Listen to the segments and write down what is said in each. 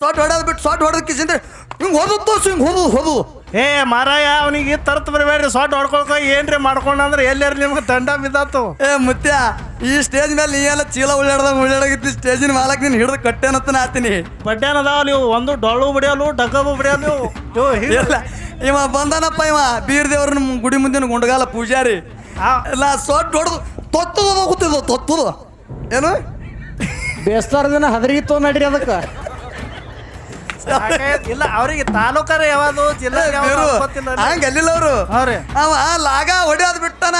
ಸಾಟ್ ಹೊಡೆದ್ ಬಿಟ್ಟು ಸಾಟ್ ಹೊಡೆದ್ ಕಿಸಿಂದ್ರೆ ಹಿಂಗ್ ಹೋದ್ ತೋರ್ಸು ಹಿಂಗ್ ಹೋದ್ ಹೋದು ಏ ಮಾರಾಯ ಅವನಿಗೆ ತರತ್ ಬರಬೇಡ್ರಿ. ಸಾಟ್ ಹೊಡ್ಕೊಳ್ಕ ಏನ್ರಿ ಮಾಡ್ಕೊಂಡ ಅಂದ್ರೆ ಎಲ್ಲಾರ ನಿಮ್ಗೆ ದಂಡ ಬಿದ್ದಾತು? ಏ ಮುತ್ಯ ಈ ಸ್ಟೇಜ್ ಮೇಲೆ ನೀ ಎಲ್ಲ ಚೀಲ ಉಳ್ಳಾಡ್ದಂಗ ಉಳ್ಳಾಡಗಿತ್ತು ಸ್ಟೇಜಿನ ಮಾಲಕ್ ನೀನು ಹಿಡಿದು ಕಟ್ಟೆನತ್ತನ ಆತೀನಿ. ಬಡ್ಡ್ಯಾನ ಅದಾವ ನೀವು ಒಂದು ಡೊಳ್ಳು ಬಿಡಿಯಲು ಡಗ್ಗಬು ಬಿಡಿಯಲು ಇಲ್ಲ ಇವ ಬಂದಾನಪ್ಪ ಇವ ಬೀರ್ ದೇವ್ರ ಗುಡಿ ಮುಂದಿನ ಗುಂಡಗಾಲ ಪೂಜಾರಿ. ಆ, ಇಲ್ಲ ಸೊಟ್ ಹೊಡೆದು ತೊತ್ತದ ಹೋಗುತ್ತಿದ್ದು ತೊತ್ತದು. ಏನು? ಬೇಸ್ತಾರ ದಿನ ಹದರಿಗಿತ್ತು ತೋ ನಡ್ರಿ ಅದಕ್ಕೆ? ಇಲ್ಲ ಅವ್ರಿಗೆ ತಾಲೂಕಾರ ಯಾವ್ದು ಜಿಲ್ಲಾ ಯಾವುದು ಗೊತ್ತಿಲ್ಲ ಹಂಗ ಅಲ್ಲಿಲ್ಲ ಅವರು. ಅವ ಲಾಗ ಹೊಡೆಯೋದ್ ಬಿಟ್ಟನ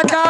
ಇಲ್ಲಿ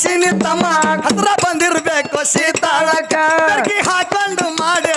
ಕಾಸಿನಿ ತಮ್ಮ ಹತ್ರ ಬಂದಿರ್ಬೇಕು ಸೀತಾಳಕ ಹಾಕೊಂಡು ಮಾಡ್ಯಾಳ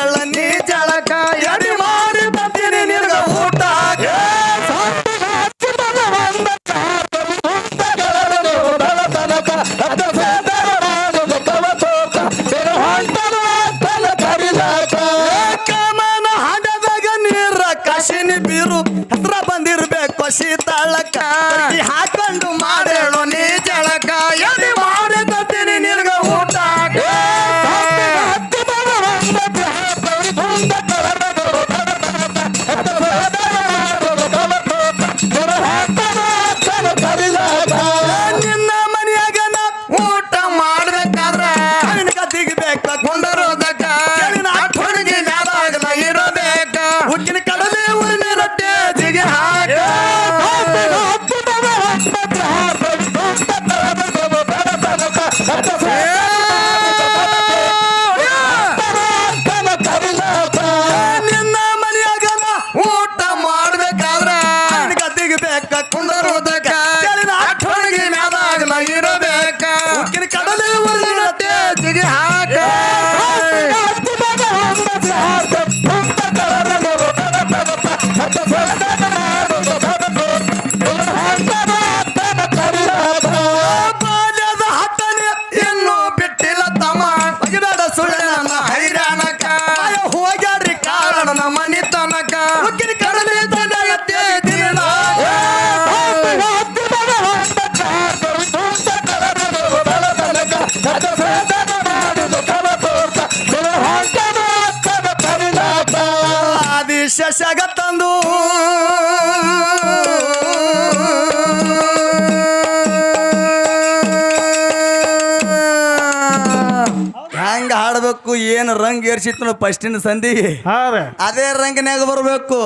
ಏರ್ಸಿತ್ತು ಫಸ್ಟಿನ ಸಂಧಿ? ಹಾ ರೀ. ಅದೇ ರಂಗನ್ಯಾಗ ಬರ್ಬೇಕು.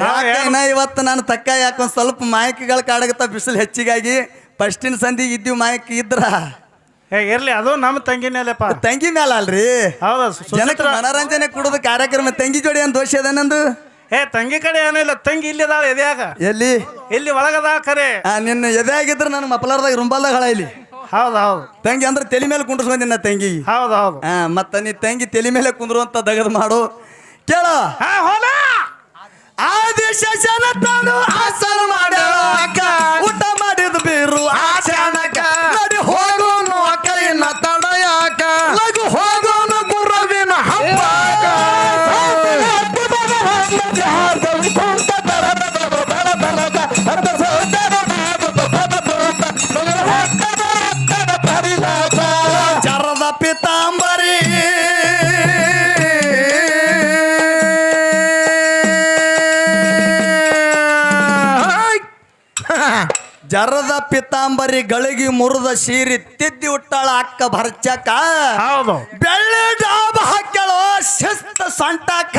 ನಾ ಇವತ್ತು ನಾನು ತಕ್ಕ ಯಾಕೊಂದ್ ಸ್ವಲ್ಪ ಮಾಯಕಿಗಳು ಕಾಡಗತ್ತ ಬಿಸಿಲು ಹೆಚ್ಚಿಗಾಗಿ ಫಸ್ಟಿನ ಸಂಧಿಗೆ ಇದ್ದೀವಿ ಮಾಯಕಿ ಇದ್ರ. ಏ ಇರ್ಲಿ ಅದು ನಮ್ಮ ತಂಗಿನೇಲೆಪ್ಪ ತಂಗಿ ಮೇಲೆ ಅಲ್ರಿ? ಹೌದಾ ಜನಕ್ಕೆ ಮನೋರಂಜನೆ ಕೊಡೋದು ಕಾರ್ಯಕ್ರಮ ತಂಗಿ ಜೋಡಿ ಏನ್ ದೋಷ ಅದೇನಂದು ಏ ತಂಗಿ ಕಡೆ ಏನಿಲ್ಲ ತಂಗಿ ಇಲ್ಲಿದಾಳ ಎದ್ಯಾಗ? ಎಲ್ಲಿ? ಇಲ್ಲಿ ಒಳಗದ ಕರೆ. ಆ, ನಿನ್ನ ಎದೆ ಆಗಿದ್ರೆ ನನ್ನ ಮಪ್ಪಲಾರ್ದಾಗ ರುಂಬಲ್ದಾಗ ಹಳ ಇಲ್ಲಿ. ಹೌದು ಹೌದು. ತಂಗಿ ಅಂದ್ರೆ ತಲೆ ಮೇಲೆ ಕುಂಡ್ರಸ್ಕೊಂಡಿನ ತಂಗಿ. ಹೌದು ಹೌದು. ಹಾ ಮತ್ತ ನೀ ತಂಗಿ ತಲೆ ಮೇಲೆ ಕುಂದ್ರುವಂತ ದಗದ್ ಮಾಡು. ಕೇಳ. ಹಾ ಹೋಲ. ಜರದ ಪಿತಾಂಬರಿ ಗಳಿಗೆ ಮುರಿದ ಸೀರಿ ತಿದ್ದಿ ಉಟ್ಟಾಳ ಅಕ್ಕ ಭರ್ಚಕ ಹೌದು. ಬೆಳ್ಳಿ ಡಾಬ ಹಾಕ್ಯಾಳೋ ಶಿಸ್ತ ಸಂಟಾಕ.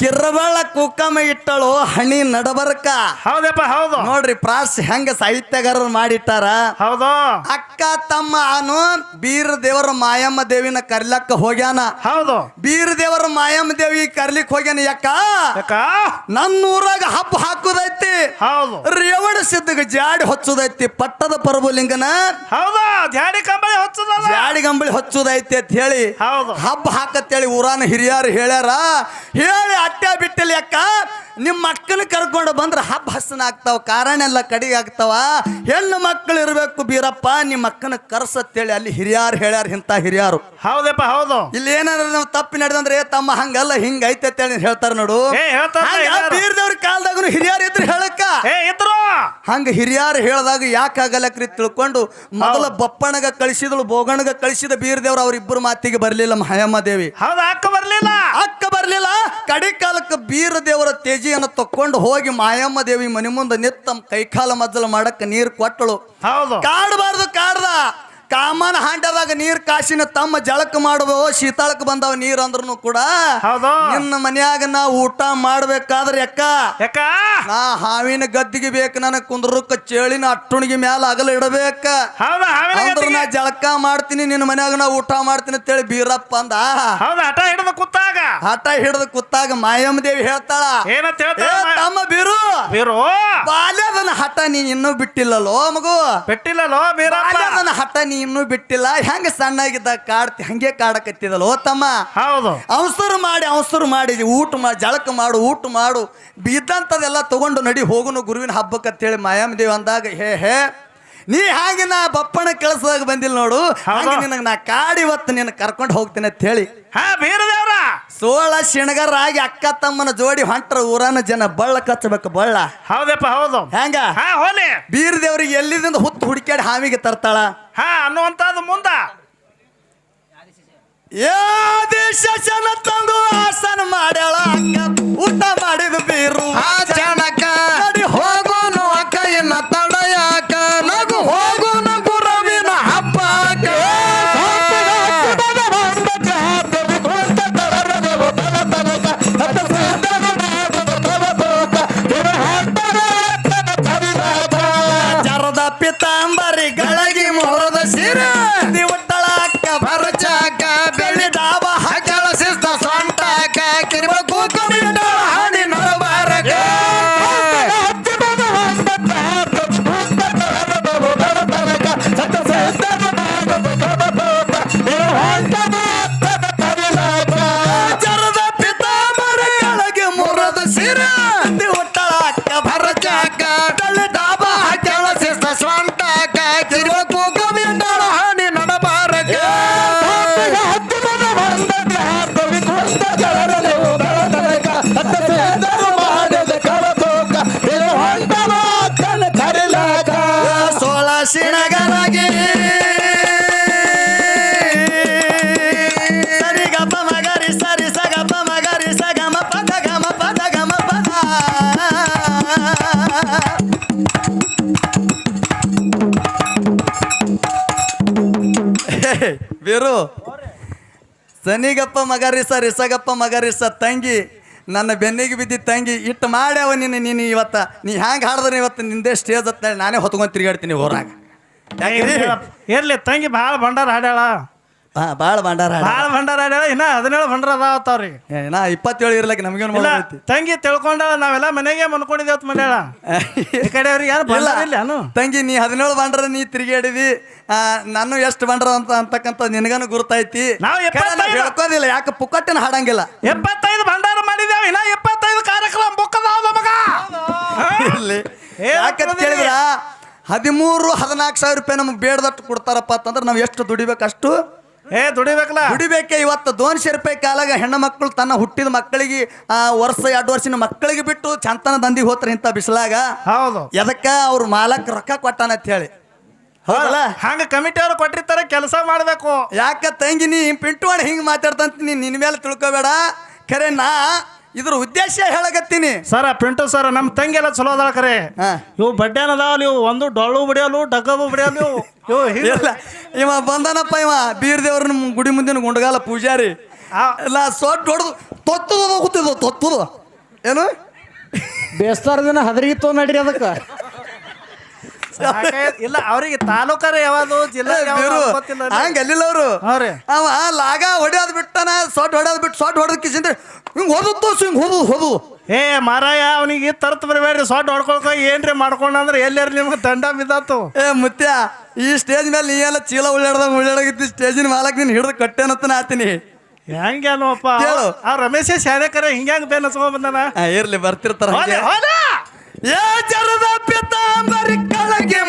ಕಿರಬಳ ಕುಕ್ಕಮ ಇಟ್ಟಳು ಹಣಿ ನಡಬರ್ಕ. ಹೌದಪ್ಪ ಹೌದು. ನೋಡ್ರಿ ಪ್ರಾಸ್ ಹೆಂಗ ಸಾಹಿತ್ಯಗಾರರು ಮಾಡಿಟ್ಟಾರ. ಹೌದು. ಅಕ್ಕ ತಮ್ಮ ಅನು ಬೀರ ದೇವರ ಮಾಯಮ್ಮ ದೇವಿನ ಕರ್ಲಕ್ಕ ಹೋಗ್ಯಾನ. ಹೌದು. ಬೀರ ದೇವರ ಮಾಯಮ್ಮ ದೇವಿ ಕರ್ಲಿಕ್ ಹೋಗ್ಯಾನ ಯಾಕ? ಅಕ್ಕ ನನ್ನ ಊರಾಗ ಹಬ್ಬ ಹಾಕುದೈತಿ. ಹೌದು. ರೇವಣ ಸಿದ್ಧಗ ಜಾಡಿ ಹಚ್ಚುದೈತಿ ಪಟ್ಟದ ಪರಬುಲಿಂಗನ? ಹೌದಾ ಜಾಡಿ ಕಂಬಳಿ ಹೊಚ್ಚದಲ್ಲ? ಜಾಡಿ ಗಂಬಳಿ ಹಚ್ಚುದೈತಿ ಅಂತ ಹೇಳಿ ಹೌದು. ಹಬ್ಬ ಹಾಕತ್ತೇಳಿ ಊರಾನ ಹಿರಿಯರು ಹೇಳ್ಯಾರ. ಹೇಳಿ ಅಟ್ಟೆ ಬಿಟ್ಟಲಿ ಅಕ್ಕ ನಿಮ್ಮ ಮಕ್ಕಳು ಕರ್ಕೊಂಡು ಬಂದ್ರೆ ಹಬ್ಬ ಹಸನ ಆಗ್ತಾವ ಕಾರಣ ಎಲ್ಲ ಕಡಿಗೆ ಆಗ್ತಾವ. ಹೆಣ್ಣು ಮಕ್ಕಳು ಇರಬೇಕು ಬೀರಪ್ಪ ನಿಮ್ಮ ಅಕ್ಕನ ಕರ್ಸತ್ತೇಳಿ ಅಲ್ಲಿ ಹಿರಿಯರು ಹೇಳ್ಯಾರ ಇಂತ ಹಿರಿಯರು. ಹೌದಪ್ಪ ಹೌದು. ಇಲ್ಲಿ ಏನಾರ ನಾವು ತಪ್ಪು ನಡೆದಂದ್ರೆ ಏ ತಮ್ಮ ಹಂಗಲ್ಲ ಹಿಂಗ ಐತೆ ಅಂತೇಳಿ ಹೇಳ್ತಾರ ನೋಡು. ಹೇಳ್ತಾರ. ಬೀರ್ದವ್ರ ಕಾಲದಾಗೂ ಹಿರಿಯರು ಇದ್ರು ಹೇಳಕ್ಕ. ಏ ಇದ್ರು. ಹಂಗ ಹಿರಿಯರು ಹೇಳ್ದಾಗ ಯಾಕಾಗಲಕ್ರಿ ತಿಳ್ಕೊಂಡು ಮೊದಲ ಬಪ್ಪಣಗ ಕಳಿಸಿದಳು ಬೋಗಣಗ ಕಳಿಸಿದ ಬೀರದೇವ್ರು ಅವರಿಬ್ಬರು ಮಾತಿಗೆ ಬರಲಿಲ್ಲ ಮಹಯಮ್ಮ ದೇವಿ. ಹೌದು ಅಕ್ಕ ಬರಲಿಲ್ಲ. ಅಕ್ಕ ಬರಲಿಲ್ಲ. ಕಡಿ ಕಾಲಕ್ಕೆ ಬೀರದೇವರ ತೇಜಿಯನ್ನು ತಕ್ಕೊಂಡು ಹೋಗಿ ಮಾಯಮ್ಮ ದೇವಿ ಮನೆ ಮುಂದೆ ನಿತ್ತ ಕೈಕಾಲ ಮಜ್ಜಲ ಮಾಡಕ್ಕೆ ನೀರು ಕೊಟ್ಟಳು. ಹೌದು. ಕಾಡಬಾರ್ದು ಕಾಡ್ದ. ಕಾಮನ ಹಾಂಡದಾಗ ನೀರ್ ಕಾಸಿನ ತಮ್ಮ ಜಳಕ ಮಾಡುವ ಶೀತಾಳಕ್ ಬಂದವ ನೀರ್ ಅಂದ್ರೂ ಕೂಡ ಹೌದು. ನಿನ್ನ ಮನ್ಯಾಗ ನಾ ಊಟ ಮಾಡ್ಬೇಕಾದ್ರೆ ಅಕ್ಕ ಯಾಕ? ನಾ ಹಾವಿನ ಗದ್ದಿಗೆ ಬೇಕು ನನಗೆ ಕುಂದ್ರಕ್ಕ ಚೇಳಿನ ಅಟ್ಟುಣಿಗೆ ಮ್ಯಾಲ ಅಗಲ ಇಡಬೇಕ. ಹೌದು ಹಾವಿನ ಅಂದ್ರ ನಾ ಜಳಕ ಮಾಡ್ತೀನಿ ನಿನ್ನ ಮನ್ಯಾಗ ನಾ ಊಟ ಮಾಡ್ತೀನಿ ಅಂತೇಳಿ ಬೀರಪ್ಪ ಅಂದ. ಹೌದು ಹಠ ಹಿಡಿದ ಕುತ್ತಾಗ ಹಠ ಹಿಡಿದ ಕುತ್ತಾಗ ಮಾಯಮ್ಮ ದೇವಿ ಹೇಳ್ತಾಳ ಏನಂತ ತಮ್ಮ ಬೀರು. ಬೀರು? ಬಾಲ್ಯದನ ಹಠ ನೀ ಇನ್ನೂ ಬಿಟ್ಟಿಲ್ಲಲ್ಲೋ ಮಗು. ಬಿಟ್ಟಿಲ್ಲಲೋ ಬೀರಪ್ಪ? ಬಾಲ್ಯದನ ಹಠ ನೀ ಇನ್ನೂ ಬಿಟ್ಟಿಲ್ಲ. ಹೆಂಗ ಸಣ್ಣಾಗಿದ್ದ ಕಾಡ್ತಿ ಹಂಗೆ ಕಾಡಕತ್ತಿದಲ್ಲ ತಮ್ಮ ಹೌದು. ಅವಸರು ಮಾಡಿ ಅವಸರು ಮಾಡಿ ಊಟ ಮಾಡಿ ಜಳಕ ಮಾಡು ಊಟ ಮಾಡು. ಬಿದ್ದಂಥದೆಲ್ಲ ತಗೊಂಡು ನಡಿ ಹೋಗುನು ಗುರುವಿನ ಹಬ್ಬಕ್ಕೆ ಅಂತೇಳಿ ಮಾಯಾಮ ದೇವಿ ಅಂದಾಗ ಹೇ ಹೇ ನೀ ಹಾಗೆ ನಾ ಬಪ್ಪಣ ಕೆಲಸದಾಗ ಬಂದಿಲ್ಲ ನೋಡು. ಹಾಗೆ ನಿನಗೆ ನಾ ಕಾಡಿ ಇವತ್ತು ನಿನ್ನ ಕರ್ಕೊಂಡು ಹೋಗ್ತೀನಿ ಅಂತ ಹೇಳಿ. ಹಾ ಬೀರದೇವ್ರ. ಸೋಳ ಶಿಣಗರಾಗಿ ಅಕ್ಕ ತಮ್ಮನ ಜೋಡಿ ಹೊಂಟ್ರ ಊರನ ಜನ ಬಳ್ಳ ಕಚ್ಚಬೇಕು ಬಳ್ಳ. ಹೌದಪ್ಪ ಹೌದು. ಹೆಂಗ? ಹಾ ಹೋಲಿ. ಬೀರ್ ದೇವ್ರಿಗೆ ಎಲ್ಲಿದಿಂದ ಹುತ್ತು ಹುಡುಕ್ಯಾಡಿ ಹಾವಿಗೆ ತರ್ತಾಳ? ಹಾ ಅನ್ನುವಂತದ್ದು ಮುಂದ. ದೇಶ ಜನ ತಂದು ಆಸನ ಮಾಡ್ಯಾಳ ಅಕ್ಕ. ಊಟ ಮಾಡಿದ ಬೀರು. ಆ ಚಣಕ ಪದ ಗಮ ಪದ. ಗಮ ಪದ ಬೀರು ಸನಿಗಪ್ಪ ಮಗರಿಸ ರಿಸಗಪ್ಪ ಮಗರಿಸ ತಂಗಿ ನನ್ನ ಬೆನ್ನಿಗೆ ಬಿದ್ದಿ ತಂಗಿ ಇಟ್ಟು ಮಾಡ್ಯಾವ ನಿನ್ನ ನೀನು ಇವತ್ತ. ನೀ ಹ್ಯಾಂಗ ಹಾಡಿದ್ರೆ ಇವತ್ತು? ನಿಂದೇ ಸ್ಟೇಜ್ ಹತ್ತ ನಾನೇ ಹೊತ್ಕೊಂಡು ತಿರುಗಾಡ್ತೀನಿ ಊರಾಗ. ಇರ್ಲಿ. ತಂಗಿ ಭಾಳ ಭಂಡಾರ ಹಾಡ್ಯಾಳ. ಹಾ ಭಾಳ ಭಂಡಾರ. ಭಾಳ ಭಂಡಾರ ಆಡ್ಯಾಳ ಇನ್ನ ಹದಿನೇಳು ಭಂಡಾರ ಅದಾವತ್ತವ್ರಿ ನಾ ಇಪ್ಪತ್ತೇಳು ಇರ್ಲಕ್ಕೆ ನಮಗೇನು ಇಲ್ಲ ಮಾಡೈತಿ ತಂಗಿ ತಿಳ್ಕೊಂಡಾಳ ನಾವೆಲ್ಲ ಮನೆಗೆ ಮನ್ಕೊಂಡಿದ್ದೇವತ್ ಮನ್ಯಾಳ ಈ ಕಡೆ ಅವ್ರಿಗೆ ಯಾರು ಬರಲ್ಲ ಇಲ್ಲ ಅನು ತಂಗಿ ನೀ ಹದಿನೇಳು ಬಂಡ್ರ ನೀ ತಿರುಗಾಡಿದಿ ನಾನು ಎಷ್ಟು ಬಂಡ್ರ ಅಂತ ಅಂತಕ್ಕಂಥ ನಿನಗನು ಗುರುತೈತಿ? ನಾವು. ಹೇಳ್ಕೋದಿಲ್ಲ ಯಾಕೆ ಪುಕ್ಕಟ್ಟಿನ ಹಾಡಂಗಿಲ್ಲ. ಎಪ್ಪತ್ತೈದು ಭಂಡಾರ ಮಾಡಿದೇವ ಇನ್ನ ಎಪ್ಪತ್ತೈದು ಕಾರ್ಯಕ್ರಮ ಬುಕ್ಕದಾವ ನಮಗ. ಯಾಕಂತ? ಕೇಳಿದ್ರ? ಹದಿಮೂರು ಹದಿನಾಲ್ಕು ಸಾವಿರ ರೂಪಾಯಿ ನಮ್ಗೆ ಬೇಡದಟ್ಟು ಕೊಡ್ತಾರಪ್ಪ ಅಂತಂದ್ರೆ ನಾವು ಎಷ್ಟು ದುಡಿಬೇಕು ಅಷ್ಟು ಏ ದುಡಿಬೇಕಲ್ಲ? ದುಡಿಬೇಕೆ ಇವತ್ತು ದೋನ್ಶೆ ರೂಪಾಯಿ ಕಾಲಾಗ ಹೆಣ್ಣು ಮಕ್ಕಳು ತನ್ನ ಹುಟ್ಟಿದ ಮಕ್ಕಳಿಗೆ ಆ, ವರ್ಷ ಎರಡು ವರ್ಷದ ಮಕ್ಕಳಿಗೆ ಬಿಟ್ಟು ಚಂತನ ದಂದಿಗೆ ಹೋತ್ರ ಇಂಥ ಬಿಸಿಲಾಗ. ಹೌದು. ಎದಕ್ಕ ಅವ್ರ ಮಾಲಕ್ ರೊಕ್ಕ ಕೊಟ್ಟಾನ ಅಂತ ಹೇಳಿ. ಹೌದಲ್ಲ? ಹಂಗ ಕಮಿಟಿ ಅವ್ರು ಕೊಟ್ಟಿರ್ತಾರೆ ಕೆಲಸ ಮಾಡಬೇಕು. ಯಾಕ ತಂಗಿ ನೀ ಪಿಂಟು ಹಿಂಗೆ ಮಾತಾಡ್ತಂತ ನೀ ನಿನ್ನ ಮೇಲೆ ತಿಳ್ಕೊಬೇಡ. ಖರೆ ನಾ ಇದ್ರ ಉದ್ದೇಶ ಹೇಳಕತ್ತೀನಿ. ಸರ ಪಿಂಟು ಸರ್ ನಮ್ಮ ತಂಗಿ ಎಲ್ಲ ಚಲೋ ಅದಾಳ ಕರೆ. ಹಾ. ಇವು ಬಡ್ಡ್ಯಾನ ಅದಾವಲ್ಲ ಇವು ಒಂದು ಡೊಳ್ಳು ಬಿಡಿಯಲು ಡಗ್ಗಬು ಬಿಡಿಯಲು ಇವು ಹಿಂಗ್- ಇಲ್ಲ ಇವ ಬಂದನಪ್ಪ ಇವ ಬೀರ್ ದೇವ್ರ ಗುಡಿ ಮುಂದಿನ ಗುಂಡಗಾಲ ಪೂಜಾರಿ. ಆ, ಇಲ್ಲ ಸೊಟ್ಟು ಹೊಡೆದು ತೊತ್ತದ ಗೊತ್ತಿದ್ದು ತೊತ್ತದು. ಏನು? ಬೇಸ್ತಾರ ದಿನ ಹದರಿಗಿತ್ತು ನಡ್ರಿ ಅದಕ್ಕೆ. ಇಲ್ಲ ಅವ್ರಿಗೆ ತಾಲೂಕಾರ ಯಾವ್ದು ಜಿಲ್ಲಾ ಹಂಗ ಅಲ್ಲಿಲ್ಲ ಅವರು. ಅವ ಲಾಗ ಹೊಡೆಯೋದ್ ಬಿಟ್ಟನ ಸೊಟ್ ಹೊಡೆಯೋದ್ ಬಿಟ್ಟು ಸೊಟ್ ಹೊಡೆದ್ ಕಿಸಿಂದ್ರೆ ಹಿಂಗ್ ಹೋದತ್ತು ಹಿಂಗ್ ಹೋದು ಹೋದು. ಏ ಮಾರಾಯ ಅವನಿಗೆ ತರ್ತ ಬರಬೇಡ್ರಿ ಸೊಟ್ ಹೊಡ್ಕೊಳ್ಕ ಏನ್ರಿ ಮಾಡ್ಕೊಂಡ ಅಂದ್ರೆ ಎಲ್ಲಾರ ನಿಮ್ಗೆ ದಂಡ ಬಿದ್ದಾತು ಏ ಮುತ್ಯ ಈ ಸ್ಟೇಜ್ ಮೇಲೆ ನೀ ಎಲ್ಲ ಚೀಲ ಉಳ್ಳಾಡ್ದಂಗ್ ಉಳ್ಳಾಡಗಿತ್ತು ಸ್ಟೇಜಿನ ಮಾಲಕ್ ನೀನ್ ಹಿಡಿದು ಕಟ್ಟೇನತ್ತ ಆತೀನಿ. ಹೆಂಗೇನೋಪ್ಪ. ಆ ರಮೇಶ ಶಾಲೆಕರ ಹಿಂಗ್ಯಾಂಗ ಬೇನ್ ಹಚ್ಕೊಂಡ್ ಬಂದಾನ? ಇರ್ಲಿ ಬರ್ತಿರ್ತಾರ ಏ ಜರದ ಪಿತಾಂಬರಿ ಕೆಳಗೆ